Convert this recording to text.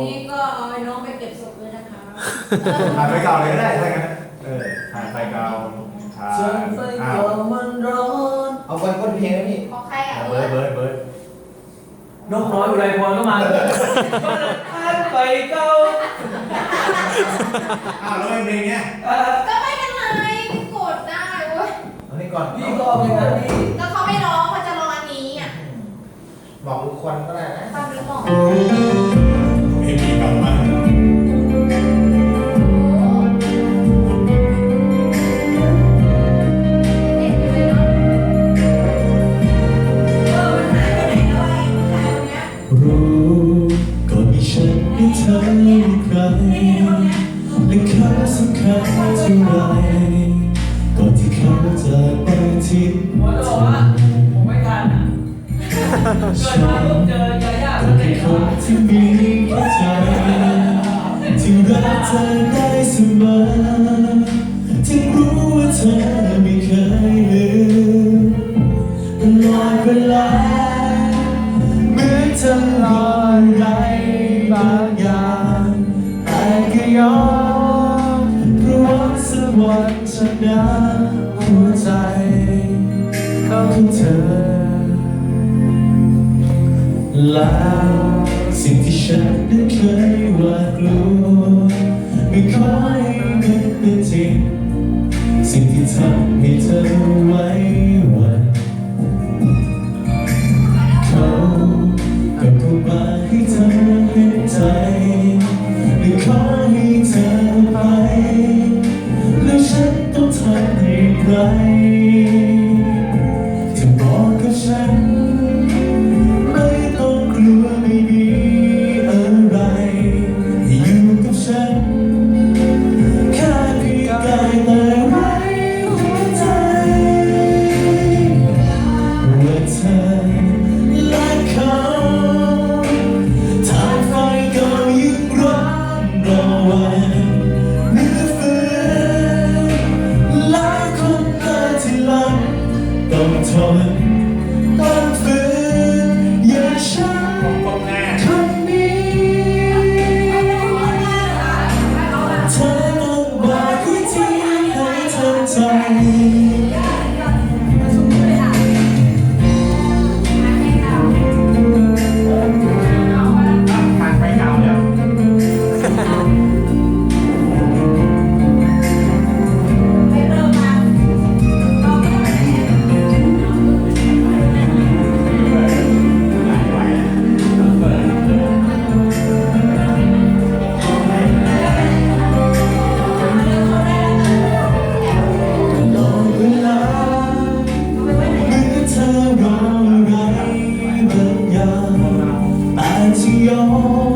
นี้ก็เอาไอ้น้องไปเก็บศพเลยนะคะ ถ่ายไฟเก่าเลยก็ได้ถ้างั้นเออถ่ายไฟเก่าถ่ายส่วนไฟอ้าเก่าวมันร้อนเอาไปก้นเพลงนะพี่ของใครอะเบิร์ดเบิร์ดเบิร์ดนกน้อยอุไรพรก็มาก็เลยข้ามไปเก่าอ้าวแล้วไอ้เพลงเนี้ยเอ่อก็ไม่เป็นไรกดได้เว้ยเอานี่ก่อนพี่ก็เอาเพลงนั้นพี่แล้วเขาไม่ร้องเขาจะร้องอันนี้อะบอกทุกคนก็ได้นะ ฟังหรือบอก เพลงนี้เก่ามากเด็กอยู่เลยเนาะเออมันหายไปไหนแล้วไอ้ผู้ชายคนเนี้ยรู้ก่อนมีฉันให้เธอมีใครและเขาสำคัญเท่าไรก่อนที่เขาจะไปทิ้งหมอจะบอกว่าผมไม่ทันอะเกิดมาปุ๊บเจอยาย่าก็ก็เลแค่ยคว่านที่มีแค่ใจที่รัก เธอได้เสมอที่รู้ว่าเธอไม่เคยลืมตลอดเวลาเหมือนเธอรออะไรบางอย่างแต่ก็ยอมเพราะว่าสวันฉันนั้นหัวใจของเธอแล้วสิ่งที่ฉันนั้นเคยหวาดกลัว ไม่ขอให้มันเป็นจริงสิ่งที่ทำให้เธอไว้วันเขาก็พูดมาให้เธอเห็นใจไม่ขอให้เธอไป แล้วฉันต้องทำอย่างไร อ